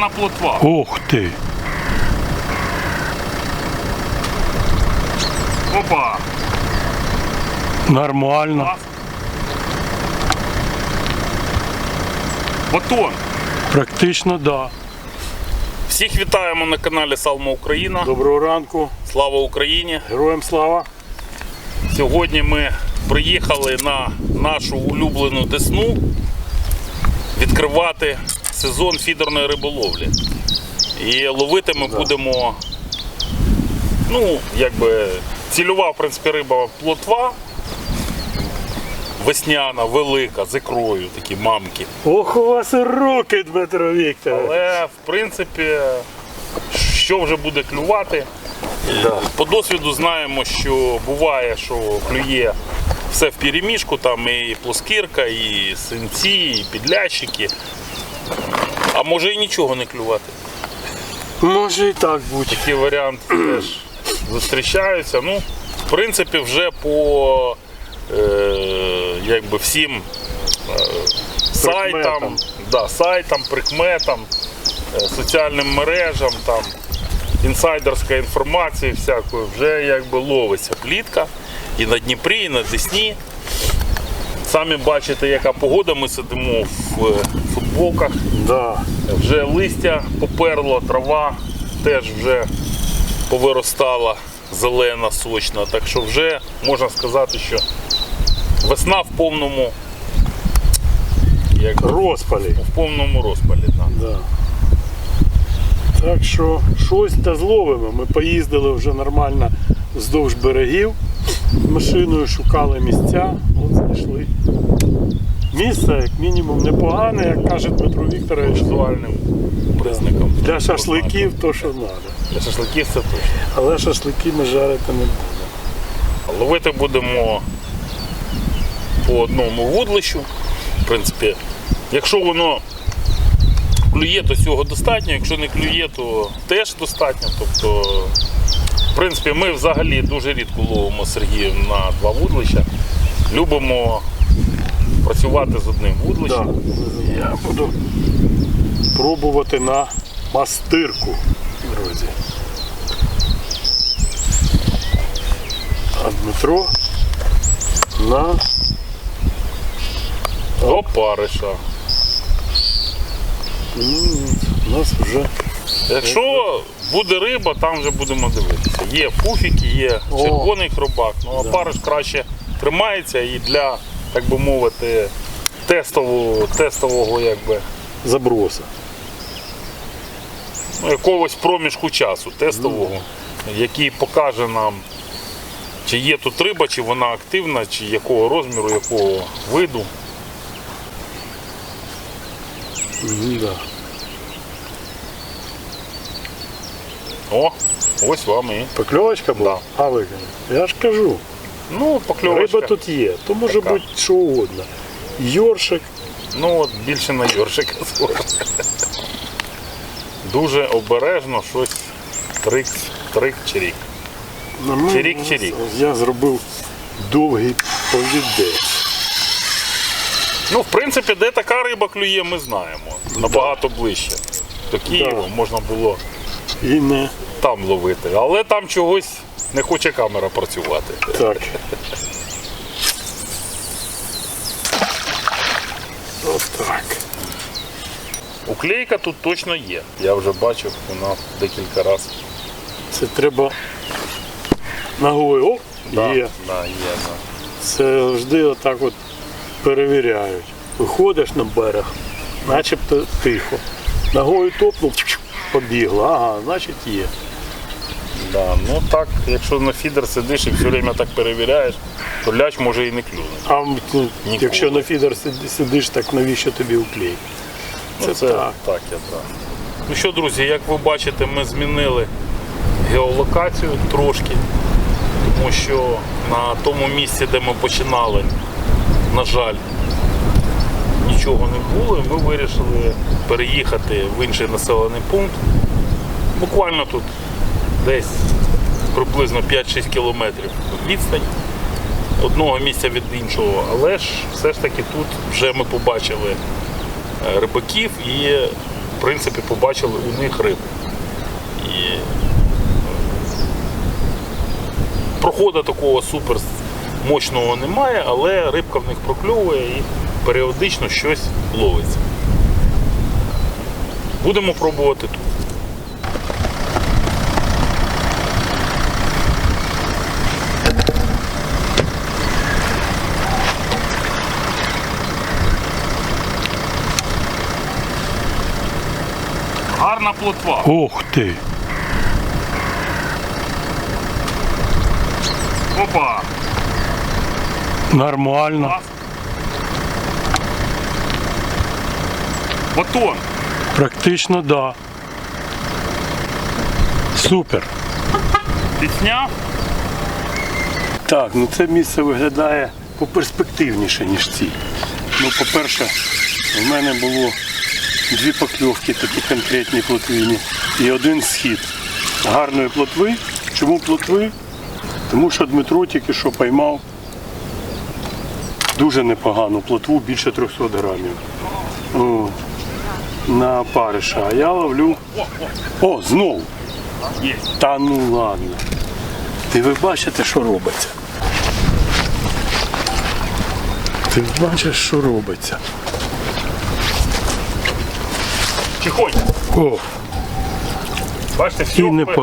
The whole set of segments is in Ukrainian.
гарна плотва. Ух ти. Опа! Нормально. Батон. Практично да. Всіх вітаємо на каналі Салма Україна. Доброго ранку. Слава Україні! Героям слава. Сьогодні ми приїхали на нашу улюблену Десну відкривати сезон фідерної риболовлі. І ловити ми будемо, ну, якби цільова, в принципі, риба плотва. Весняна, велика, з ікрою, такі мамки. Ох, у вас руки, Дмитро Вікторович. Але в принципі, що вже буде клювати? По досвіду знаємо, що буває, що клює все в переміжку, там і плоскірка, і синці, і підлящики. А може і нічого не клювати. Може і так бути. Такі варіанти теж зустрічаються. Ну, в принципі, вже по е, якби всім е, сайтам, Прикметам. да, сайтам, прикметам, е, соціальним мережам, там, інсайдерська інформація всякої, вже якби ловиться плітка і на Дніпрі, і на Десні. Самі бачите, яка погода, ми сидимо в футболках. Да. Вже листя поперло, трава теж вже повиростала зелена, сочна. Так що вже можна сказати, що весна в повному, як, Розпалі. в повному розпалі. Да. Да. Так що щось та зловимо. Ми поїздили вже нормально вздовж берегів. Машиною шукали місця, от знайшли. Місце, як мінімум, непогане, як каже Дмитро Вікторович. Візуальним признаком. Для шашликів то, що треба. Для шашликів це точно. Але шашлики ми жарити не будемо. Ловити будемо по одному вудлищу. В принципі, якщо воно клює, то цього достатньо, якщо не клює, то теж достатньо. Тобто, в принципі, ми взагалі дуже рідко ловимо з Сергієм на два вудлища. Любимо працювати з одним Да. Я буду пробувати на мастирку, друзі. А Дмитро на Опариша. У нас вже Якщо буде риба, там вже будемо дивитися. Є пуфіки, є червоний хробак, ну а париш краще тримається і для, так би мовити, тестового, тестового якби, заброса. ну, якогось проміжку часу тестового, який покаже нам, чи є тут риба, чи вона активна, чи якого розміру, якого виду. Да. О, ось вам і. Покльовочка була? А виконати. Я ж кажу, Ну, покльовочка. риба тут є, то може Така. бути що угодно. Йоршик, Ну, от більше на Йоршика схоже. Дуже обережно щось трик, трик чирік. на Чирік-чирік. я зробив довгий повідець. Ну, в принципі, де така риба клює, ми знаємо. Набагато ближче. До Києва можна було І не там ловити. Але там чогось не хоче камера працювати. так. Отак. Уклейка тут точно є. Я вже бачив, вона декілька разів. Це треба ногою. О, Да, є. Да, є, да. Це завжди отак от перевіряють. Виходиш на берег, начебто тихо. Ногою топнув, побігла. Ага, значить є. Да. Ну так, якщо на фідер сидиш і все время так перевіряєш, то ляч може і не клюне. А ну, якщо на фідер сиди- сидиш, так навіщо тобі уклей? Ну, це так. так, я так. Ну що, друзі, як ви бачите, ми змінили геолокацію трошки, тому що на тому місці, де ми починали, на жаль, нічого не було. і Ми вирішили переїхати в інший населений пункт. Буквально тут десь приблизно 5-6 кілометрів відстань одного місця від іншого. Але ж все ж таки тут вже ми побачили е, рибаків і в принципі, побачили у них рибу. І е, проходу такого супер мощного немає, але рибка в них прокльовує і періодично щось ловиться. Будемо пробувати тут. Гарна плотва. Ух ти! Опа! Нормально. Клас. Батон. Практично да. Супер. Підсняв. Так, ну це місце виглядає поперспективніше, ніж ці. Ну, по-перше, в мене було дві покльовки такі конкретні плотвині і один схід гарної плотви. Чому плотви? Тому що Дмитро тільки що поймав дуже непогану плотву, більше 300 грамів. О, на париша. А я ловлю. О, знову! Та ну ладно. Ти ви бачите, що робиться? Ти бачиш, що робиться. Тихонько. О, Бачите, все, і в пер-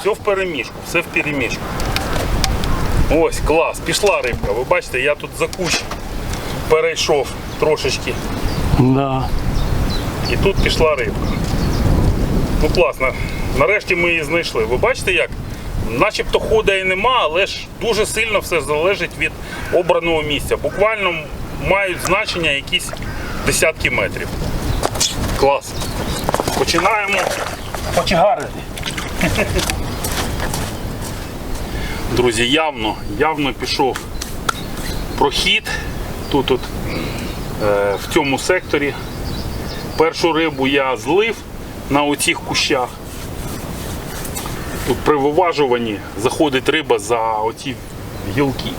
все в перемішку, все в перемішку. Ось, клас, пішла рибка. Ви бачите, я тут за кущ перейшов трошечки. Да. І тут пішла рибка. Ну класно. Нарешті ми її знайшли. Ви бачите як? Начебто хода і нема, але ж дуже сильно все залежить від обраного місця. Буквально мають значення якісь десятки метрів. Клас. Починаємо почигарити. Друзі, явно, явно пішов прохід тут от, е, в цьому секторі. Першу рибу я злив на оцих кущах. Тут при виважуванні заходить риба за оці гілки.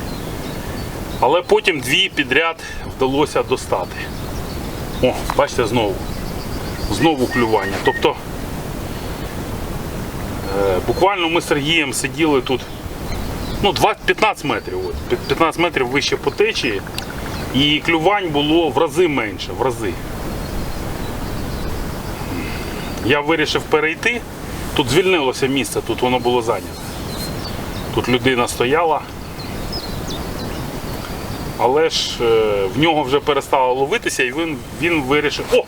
Але потім дві підряд вдалося достати. О, бачите, знову. Знову клювання. Тобто е, буквально ми з Сергієм сиділи тут ну, 20, 15 метрів. От, 15 метрів вище по течії. І клювань було в рази менше, в рази. Я вирішив перейти. Тут звільнилося місце, тут воно було зайнято. Тут людина стояла. Але ж е, в нього вже перестало ловитися і він, він вирішив. О!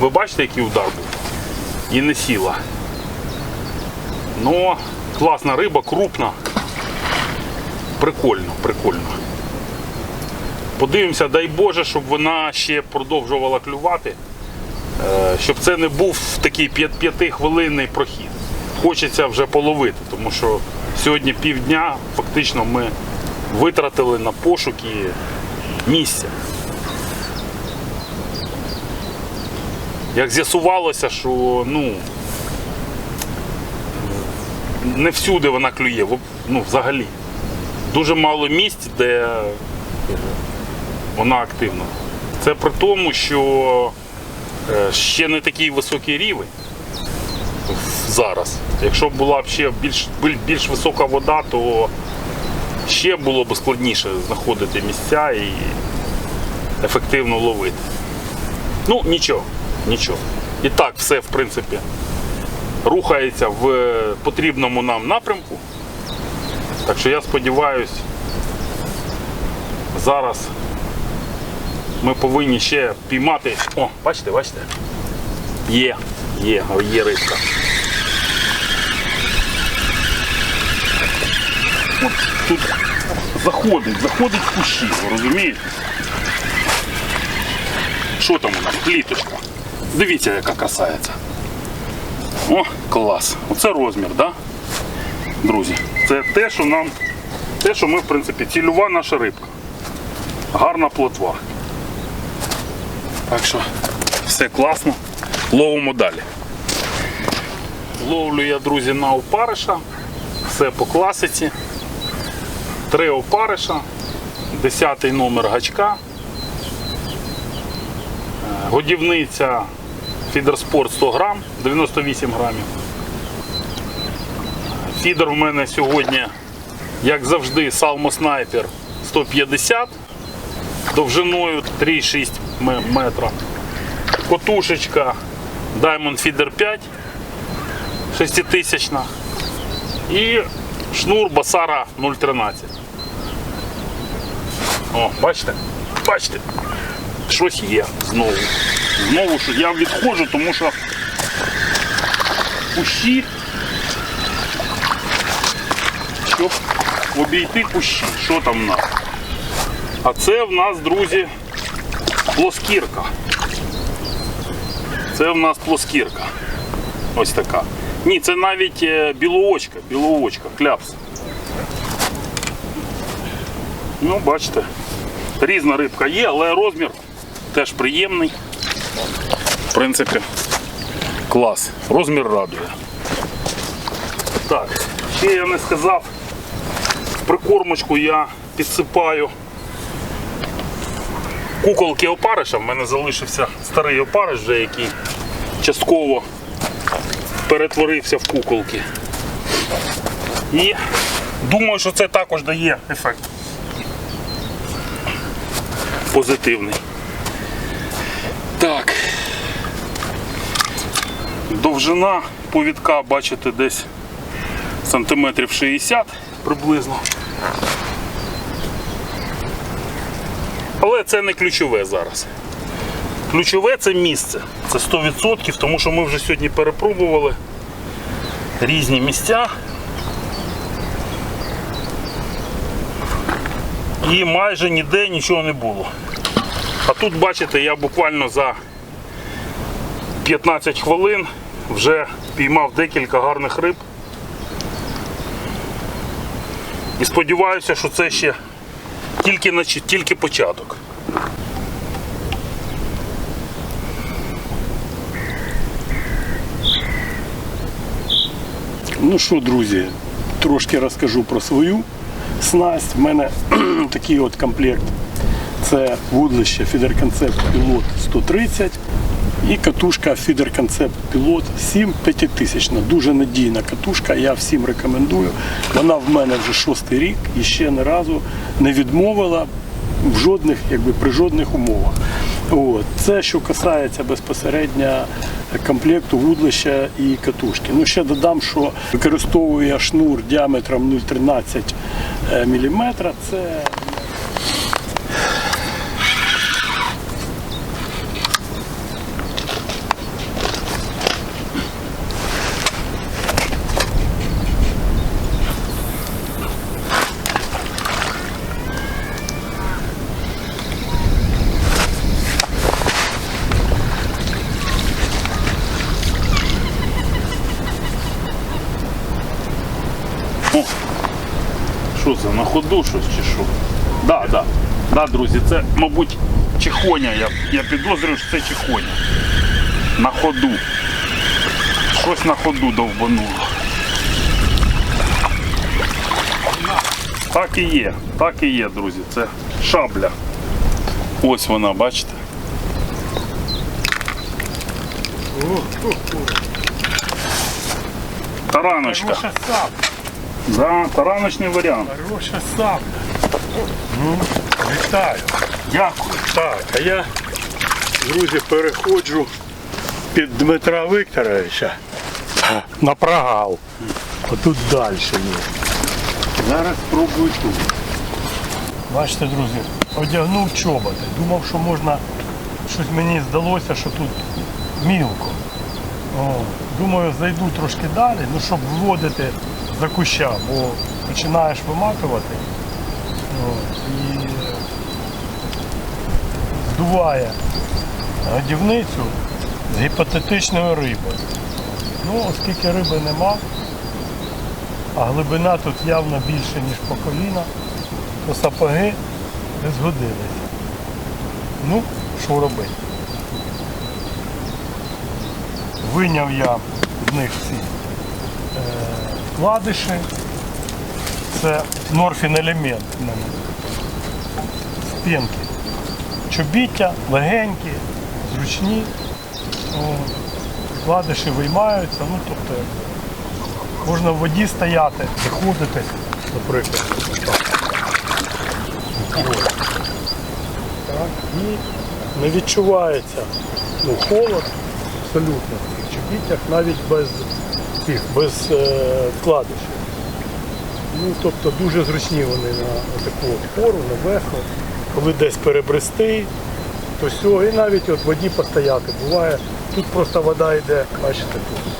Ви бачите, який удар був? І не сіла. Ну, класна риба, крупна. Прикольно, прикольно. Подивимося, дай Боже, щоб вона ще продовжувала клювати. Е, щоб це не був такий п'ят- п'ятихвилинний прохід. Хочеться вже половити, тому що сьогодні півдня фактично ми витратили на пошуки місця. Як з'ясувалося, що ну, не всюди вона клює, ну, взагалі. Дуже мало місць, де вона активна. Це при тому, що Е, ще не такий високий рівень зараз. Якщо б була б ще більш, більш висока вода, то ще було б складніше знаходити місця і ефективно ловити. Ну, нічого, нічого. І так все, в принципі, рухається в потрібному нам напрямку. Так що я сподіваюся, зараз ми повинні ще піймати. О, бачите, бачите? Є, є, є рибка. От тут заходить, заходить в кущі, розумієте? Що там у нас? Кліточка. Дивіться, яка красавиця. О, клас. Оце розмір? Да? Друзі, це те, що нам, те, що ми, в принципі, цільова наша рибка. Гарна плотва. Так що все класно. Ловимо далі. Ловлю я, друзі, на опариша. Все по класиці. Три опариша, десятий номер гачка. Е, Годівниця Фідерспорт 100 грам, 98 грамів. Фідер у мене сьогодні, як завжди, Salmo Sniper 150 довжиною 3,6 метра. Котушечка Diamond Feeder 5 6000 і шнур Басара 0,13. О, бачите? Бачите? Щось є знову. Знову що я відходжу, тому що кущі, щоб обійти кущі. Що там в нас? А це в нас, друзі, плоскірка. Це в нас плоскірка. Ось така. Ні, це навіть е, білоочка, білоочка, кляпс. Ну, бачите, різна рибка є, але розмір теж приємний. В принципі, клас. Розмір радує. Так, ще я не сказав, прикормочку я підсипаю куколки опариша. В мене залишився старий опариш, вже який частково перетворився в куколки. І думаю, що це також дає ефект позитивний. Так. Довжина повідка, бачите, десь сантиметрів 60 приблизно. Але це не ключове зараз. Ключове це місце. Це 100%, тому що ми вже сьогодні перепробували різні місця. І майже ніде нічого не було. А тут, бачите, я буквально за 15 хвилин вже піймав декілька гарних риб. І сподіваюся, що це ще тільки, тільки початок. Ну що, друзі, трошки розкажу про свою снасть. В мене такий от комплект. Це вудлище Concept Pilot 130 і катушка Feeder Concept Pilot 7 5000. Дуже надійна катушка, я всім рекомендую. Вона в мене вже шостий рік і ще не разу не відмовила в жодних, якби при жодних умовах. От. Це що касається безпосередньо комплекту вудлища і катушки. Ну ще додам, що використовує шнур діаметром 0,13 мм. Це що це, на ходу щось чи що? Да, да. Да, друзі, це, мабуть, чихоня. Я, я підозрюю, що це чихоня. На ходу. Щось на ходу довбануло. Так і є, так і є, друзі. Це шабля. Ось вона, бачите? Тараночка. Да, тараночний варіант. Хороша сапля. Ну, вітаю. Дякую. Так, а я, друзі, переходжу під Дмитра Вікторовича на прогал. Отут далі є. Зараз спробую тут. Бачите, друзі, одягнув чоботи. Думав, що можна, щось мені здалося, що тут мілко. О, думаю, зайду трошки далі, ну щоб вводити за куща, бо починаєш виматувати. От, і здуває годівницю з гіпотетичною рибою. Ну, оскільки риби нема, а глибина тут явно більше, ніж по коліна, то сапоги не згодилися. Ну, що робити? Виняв я з них е, вкладиші. Це норфін елемент. Пінки чобіття, легенькі, зручні. Вкладиші виймаються, ну тобто можна в воді стояти, заходити, наприклад. Так, і не відчувається ну, холод абсолютно в чобіттях, навіть без цих, без е, вкладишів. Ну, тобто дуже зручні вони на таку пору, на весну, коли десь перебрести, то все, і навіть от воді постояти. Буває, тут просто вода йде, бачите, тут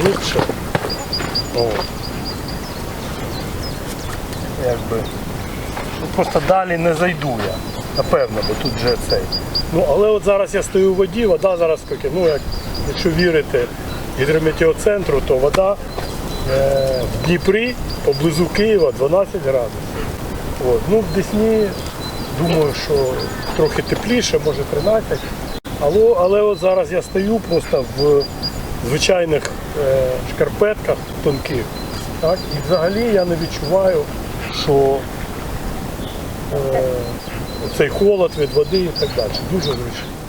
глибше. О. Якби. Ну, просто далі не зайду я, напевно, бо тут вже цей. Ну, але от зараз я стою в воді, вода зараз скільки, ну як, якщо вірити гідрометеоцентру, то вода е, в Дніпрі поблизу Києва 12 градусів. От. Ну, в Десні, думаю, що трохи тепліше, може 13. Але, але от зараз я стою просто в звичайних е, шкарпетках тонких. Так? І взагалі я не відчуваю, що е, цей холод від води і так далі. Дуже зручно.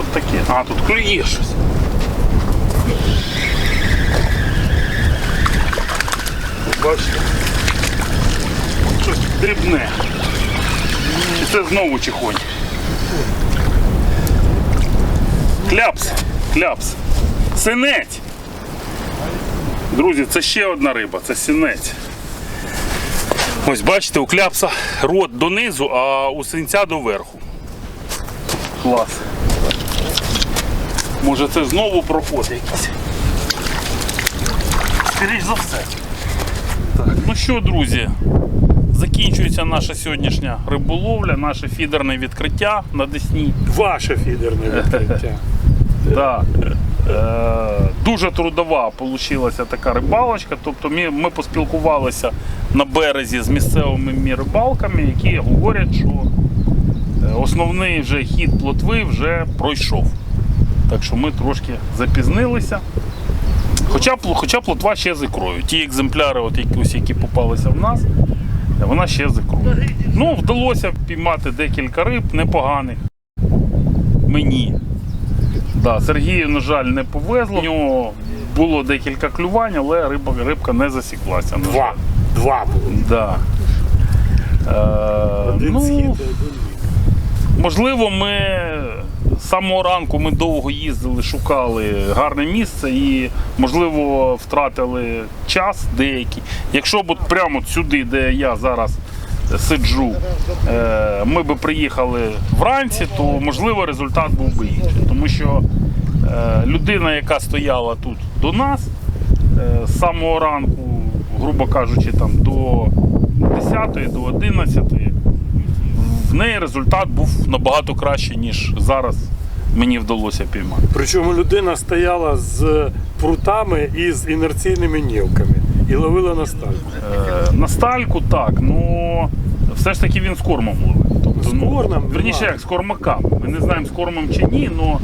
Тут таке? А, тут клює щось. Бачите? Щось дрібне. І це знову чихонь. Кляпс. Кляпс. Синець. Друзі, це ще одна риба, це синець. Ось бачите, у кляпса рот донизу, а у синця доверху. Клас. Може це знову проход якийсь. Скоріш за все. Так, ну що, друзі, закінчується наша сьогоднішня риболовля, наше фідерне відкриття на Десні. Ваше фідерне відкриття. Да. Е, дуже трудова вийшла така рибалочка. Тобто ми, ми поспілкувалися на березі з місцевими рибалками, які говорять, що основний вже хід плотви вже пройшов. Так що ми трошки запізнилися. Хоча, хоча плотва ще з ікрою. Ті екземпляри, от якісь, які попалися в нас, е, вона ще з ікрою. Ну, вдалося піймати декілька риб непоганих. Мені. Да, Сергію, на жаль, не повезло. У нього було декілька клювань, але риба, рибка не засіклася. Два. Два. Да. Е, Один ну, схід, один. Можливо, ми з самого ранку ми довго їздили, шукали гарне місце і, можливо, втратили час деякий. Якщо б прямо сюди, де я зараз сиджу, е, ми би приїхали вранці, то можливо результат був би інший. Тому що е, людина, яка стояла тут до нас, е, з самого ранку, грубо кажучи, там до 10 до 11 в неї результат був набагато кращий, ніж зараз мені вдалося піймати. Причому людина стояла з прутами і з інерційними нілками і ловила на стальку. Е, на стальку так, ну все ж таки він з кормом ловив. Тобто, З кормом? Верніше, як з кормаками. Ми не знаємо з кормом чи ні, але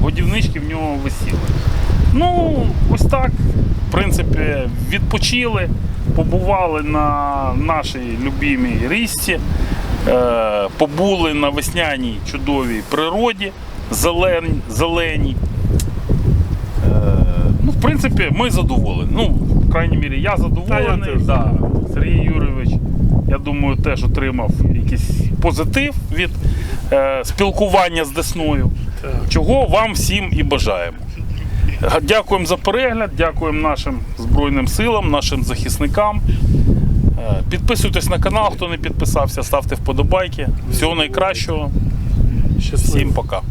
годівнички в нього висіли. Ну, ось так. В принципі, відпочили, побували на нашій любимій річці, е, побули на весняній чудовій природі, зелен, зеленій. Е, ну, в принципі, ми задоволені. Ну, в крайній мірі, я задоволений. Та я да. Сергій Юрійович, я думаю, теж отримав якийсь позитив від е, спілкування з Десною. Так. Чого вам всім і бажаємо. Дякуємо за перегляд, дякуємо нашим Збройним силам, нашим захисникам. Підписуйтесь на канал, хто не підписався, ставте вподобайки. Всього найкращого. Всім. Пока-пока.